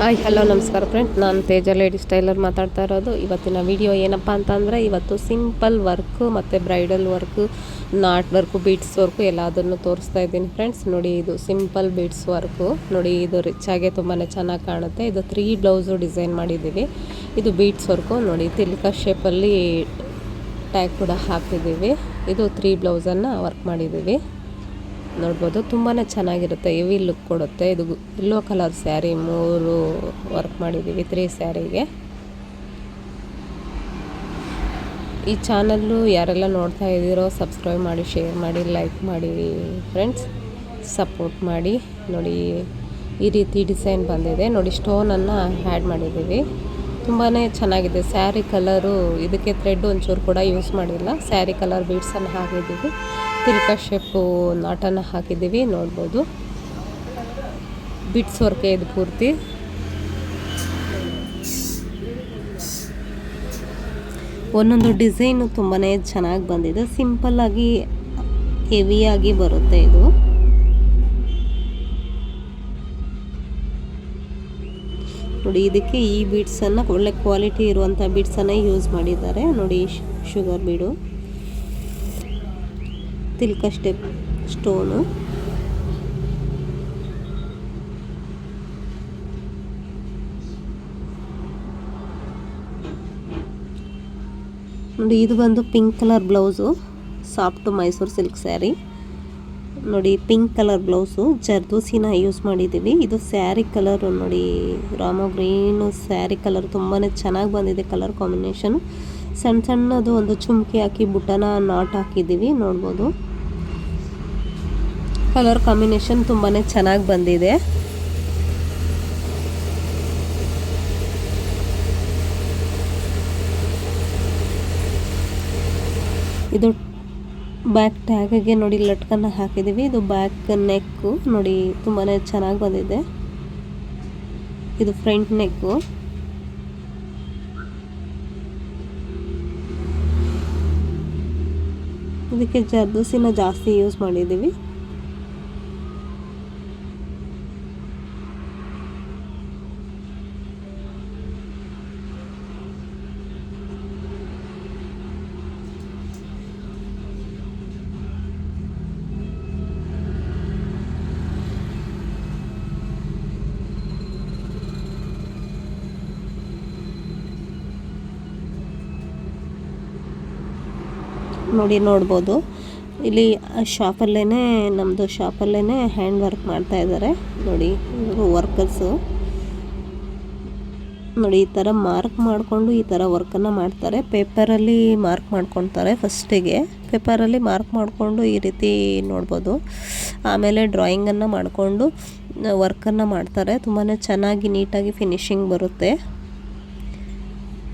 Hi, hello, ನಮಸ್ಕಾರ friend ನಾನು ತೇಜ lady styler ಮಾತಾಡ್ತಾ ಇರೋದು. ಇವತ್ತಿನ ವಿಡಿಯೋ ಏನಪ್ಪ ಅಂತಂದರೆ, ಇವತ್ತು ಸಿಂಪಲ್ ವರ್ಕು ಮತ್ತು bridal work knot work beads work ಎಲ್ಲದನ್ನು ತೋರಿಸ್ತಾ ಇದ್ದೀನಿ ಫ್ರೆಂಡ್ಸ್ ನೋಡಿ, ಇದು ಸಿಂಪಲ್ ಬೀಟ್ಸ್ ವರ್ಕು ನೋಡಿ, ಇದು ರಿಚ್ಚಾಗೆ ತುಂಬಾ ಚೆನ್ನಾಗಿ ಕಾಣುತ್ತೆ. ಇದು ತ್ರೀ ಬ್ಲೌಸು ಡಿಸೈನ್ ಮಾಡಿದ್ದೀವಿ. ಇದು ಬೀಟ್ಸ್ ವರ್ಕು ನೋಡಿ, ತಿಲ್ಕ ಶೇಪಲ್ಲಿ ಟ್ಯಾಗ್ ಕೂಡ ಹಾಕಿದ್ದೀವಿ. ಇದು ತ್ರೀ ಬ್ಲೌಸನ್ನು ವರ್ಕ್ ಮಾಡಿದ್ದೀವಿ. ನೋಡ್ಬೋದು. ತುಂಬಾ ಚೆನ್ನಾಗಿರುತ್ತೆ. ಹೆವಿ ಲುಕ್ ಕೊಡುತ್ತೆ. ಇದು ಎಲ್ಲೋ ಕಲರ್ ಸ್ಯಾರಿ, ಮೂರು ವರ್ಕ್ ಮಾಡಿದ್ದೀವಿ ತ್ರೀ ಸ್ಯಾರಿಗೆ. ಈ ಚಾನಲ್ಲು ಯಾರೆಲ್ಲ ನೋಡ್ತಾ ಇದ್ದೀರೋ, ಸಬ್ಸ್ಕ್ರೈಬ್ ಮಾಡಿ, ಶೇರ್ ಮಾಡಿ, ಲೈಕ್ ಮಾಡಿ, ಫ್ರೆಂಡ್ಸ್. ಸಪೋರ್ಟ್ ಮಾಡಿ. ನೋಡಿ, ಈ ರೀತಿ ಡಿಸೈನ್ ಬಂದಿದೆ. ನೋಡಿ, ಸ್ಟೋನನ್ನು ಆ್ಯಡ್ ಮಾಡಿದ್ದೀವಿ. ತುಂಬಾ ಚೆನ್ನಾಗಿದೆ. ಸ್ಯಾರಿ ಕಲರು, ಇದಕ್ಕೆ ಥ್ರೆಡ್ ಒಂಚೂರು ಕೂಡ ಯೂಸ್ ಮಾಡಿಲ್ಲ. ಸ್ಯಾರಿ ಕಲರ್ ಬೀಡ್ಸನ್ನು ಹಾಕಿದ್ದೀವಿ. ತಿಲ್ಕ ಶೇಪು ನಾಟನ ಹಾಕಿದ್ದೀವಿ, ನೋಡ್ಬೋದು. ಬಿಟ್ಸ್ ವರ್ಕೆ ಇದು ಪೂರ್ತಿ. ಒಂದೊಂದು ಡಿಸೈನು ತುಂಬಾ ಚೆನ್ನಾಗಿ ಬಂದಿದೆ. ಸಿಂಪಲ್ಲಾಗಿ ಹೆವಿಯಾಗಿ ಬರುತ್ತೆ ಇದು. ನೋಡಿ, ಇದಕ್ಕೆ ಈ ಬೀಡ್ಸನ್ನು ಒಳ್ಳೆ ಕ್ವಾಲಿಟಿ ಇರುವಂಥ ಬೀಡ್ಸನ್ನು ಯೂಸ್ ಮಾಡಿದ್ದಾರೆ. ನೋಡಿ ಶುಗರ್ ಬೀಡು. ತಿಲ್ಕ ಸ್ಟೆಪ್ ಸ್ಟೋನು. ನೋಡಿ, ಇದು ಬಂದು pink colour blouse, soft Mysuru silk saree. ನೋಡಿ, ಪಿಂಕ್ ಕಲರ್ ಬ್ಲೌಸು, ಜರ್ದೂಸಿನ ಯೂಸ್ ಮಾಡಿದ್ದೀವಿ. ಇದು ಸ್ಯಾರಿ ಕಲರ್, ನೋಡಿ, ರಾಮೋ ಗ್ರೀನು ಸ್ಯಾರಿ ಕಲರ್ ತುಂಬಾ ಚೆನ್ನಾಗಿ ಬಂದಿದೆ ಕಲರ್ ಕಾಂಬಿನೇಷನ್. ಸಣ್ಣ ಸಣ್ಣದು ಒಂದು ಚುಮ್ಕಿ ಹಾಕಿ ಬುಟ್ಟನ ನಾಟ್ ಹಾಕಿದ್ದೀವಿ, ನೋಡ್ಬೋದು. ಕಲರ್ ಕಾಂಬಿನೇಷನ್ ತುಂಬಾ ಚೆನ್ನಾಗಿ ಬಂದಿದೆ. ಇದು ಬ್ಯಾಕ್ ಟ್ಯಾಗಿಗೆ ನೋಡಿ ಲಟ್ಕನ್ನ ಹಾಕಿದ್ದೀವಿ ಇದು ಬ್ಯಾಕ್ ನೆಕ್ಕು ನೋಡಿ ತುಂಬಾ ಚೆನ್ನಾಗಿ ಬಂದಿದೆ. ಇದು ಫ್ರಂಟ್ ನೆಕ್ಕು ಇದಕ್ಕೆ ಜರ್ದೋಸಿನ ಜಾಸ್ತಿ ಯೂಸ್ ಮಾಡಿದ್ದೀವಿ ನೋಡಿ ನೋಡ್ಬೋದು. ಇಲ್ಲಿ ಶಾಪಲ್ಲೇ ನಮ್ಮದು ಶಾಪಲ್ಲೇ ಹ್ಯಾಂಡ್ ವರ್ಕ್ ಮಾಡ್ತಾ ಇದ್ದಾರೆ ನೋಡಿ, ಇವರು ವರ್ಕರ್ಸು ನೋಡಿ, ಈ ಥರ ಮಾರ್ಕ್ ಮಾಡಿಕೊಂಡು ಈ ಥರ ವರ್ಕನ್ನು ಮಾಡ್ತಾರೆ. ಪೇಪರಲ್ಲಿ ಮಾರ್ಕ್ ಮಾಡ್ಕೊತಾರೆ ಫಸ್ಟಿಗೆ ಪೇಪರಲ್ಲಿ ಮಾರ್ಕ್ ಮಾಡಿಕೊಂಡು ಈ ರೀತಿ ನೋಡ್ಬೋದು. ಆಮೇಲೆ ಡ್ರಾಯಿಂಗನ್ನು ಮಾಡಿಕೊಂಡು ವರ್ಕನ್ನು ಮಾಡ್ತಾರೆ. ತುಂಬಾ ಚೆನ್ನಾಗಿ ನೀಟಾಗಿ ಫಿನಿಶಿಂಗ್ ಬರುತ್ತೆ.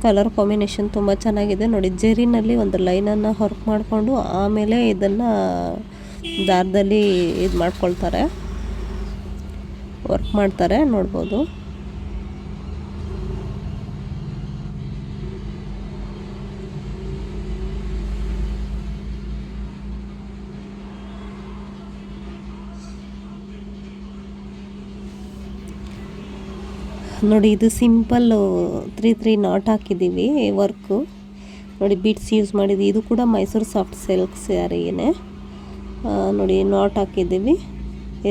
ಕಲರ್ ಕಾಂಬಿನೇಷನ್ ತುಂಬ ಚೆನ್ನಾಗಿದೆ. ನೋಡಿ, ಜೆರಿನಲ್ಲಿ ಒಂದು ಲೈನನ್ನು ವರ್ಕ್ ಮಾಡಿಕೊಂಡು ಆಮೇಲೆ ಇದನ್ನು ದಾರದಲ್ಲಿ ಇದು ಮಾಡ್ಕೊಳ್ತಾರೆ ವರ್ಕ್ ಮಾಡ್ತಾರೆ, ನೋಡ್ಬೋದು. ನೋಡಿ, ಇದು ಸಿಂಪಲ್ಲು ತ್ರೀ ತ್ರೀ ನಾಟ್ ಹಾಕಿದ್ದೀವಿ ವರ್ಕು ನೋಡಿ ಬೀಟ್ಸ್ ಯೂಸ್ ಮಾಡಿದ್ವಿ. ಇದು ಕೂಡ ಮೈಸೂರು ಸಾಫ್ಟ್ ಸಿಲ್ಕ್ ಸ್ಯಾರಿಯೇ ನೋಡಿ ನಾಟ್ ಹಾಕಿದ್ದೀವಿ.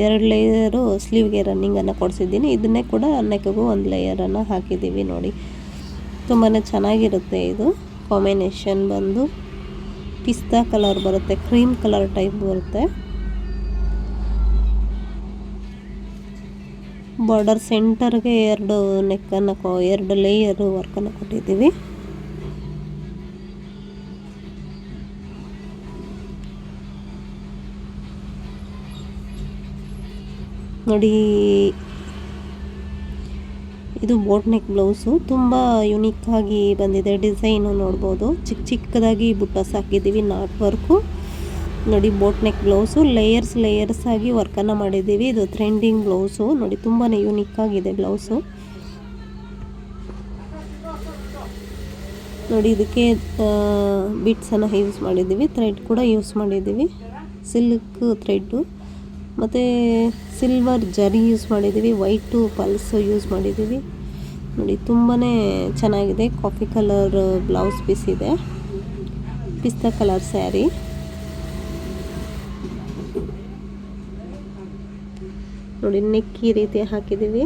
ಎರಡು ಲೇಯರು ಸ್ಲೀವ್ಗೆ ರನ್ನಿಂಗನ್ನು ಕೊಡಿಸಿದ್ದೀನಿ. ಇದನ್ನೇ ಕೂಡ ನೆಕ್ಗೂ ಒಂದು ಲೇಯರನ್ನು ಹಾಕಿದ್ದೀವಿ ನೋಡಿ. ತುಂಬಾ ಚೆನ್ನಾಗಿರುತ್ತೆ ಇದು. ಕಾಂಬಿನೇಷನ್ ಬಂದು, ಪಿಸ್ತಾ ಕಲರ್ ಬರುತ್ತೆ ಕ್ರೀಮ್ ಕಲರ್ ಟೈಪ್ ಬರುತ್ತೆ. ಬಾರ್ಡರ್ ಸೆಂಟರ್ಗೆ ಎರಡು ನೆಕ್ಕನ್ನು ಎರಡು ಲೇಯರ್ ವರ್ಕನ್ನು ಕೊಟ್ಟಿದ್ದೀವಿ. ನೋಡಿ, ಇದು ಬೋಟ್ ನೆಕ್ ಬ್ಲೌಸು ತುಂಬ ಆಗಿ ಬಂದಿದೆ. ಡಿಸೈನು ನೋಡ್ಬೋದು. ಚಿಕ್ಕ ಚಿಕ್ಕದಾಗಿ ಬುಟ್ಟಸ್ ಹಾಕಿದ್ದೀವಿ ನಾಟ್ ವರ್ಕು. ನೋಡಿ boat neck blouse layers layers ಆಗಿ ವರ್ಕನ್ನು ಮಾಡಿದ್ದೀವಿ. ಇದು ಟ್ರೆಂಡಿಂಗ್ ಬ್ಲೌಸು ನೋಡಿ ತುಂಬಾ ಯೂನಿಕ್ ಆಗಿದೆ ಬ್ಲೌಸು ನೋಡಿ, ಇದಕ್ಕೆ ಬಿಟ್ಸನ್ನು ಯೂಸ್ ಮಾಡಿದ್ದೀವಿ. ಥ್ರೆಡ್ ಕೂಡ ಯೂಸ್ ಮಾಡಿದ್ದೀವಿ. ಸಿಲ್ಕ್ ಥ್ರೆಡ್ಡು ಮತ್ತು ಸಿಲ್ವರ್ ಜರಿ ಯೂಸ್ ಮಾಡಿದ್ದೀವಿ. ವೈಟು ಪಲ್ಸ್ ಯೂಸ್ ಮಾಡಿದ್ದೀವಿ. ನೋಡಿ ತುಂಬಾ ಚೆನ್ನಾಗಿದೆ. ಕಾಫಿ ಕಲರ್ ಬ್ಲೌಸ್ ಪೀಸ್ ಇದೆ. ಪಿಸ್ತಾ ಕಲರ್ ಸ್ಯಾರಿ ನೋಡಿ ನೆಕ್ಕಿ ರೀತಿ ಹಾಕಿದ್ದೀವಿ.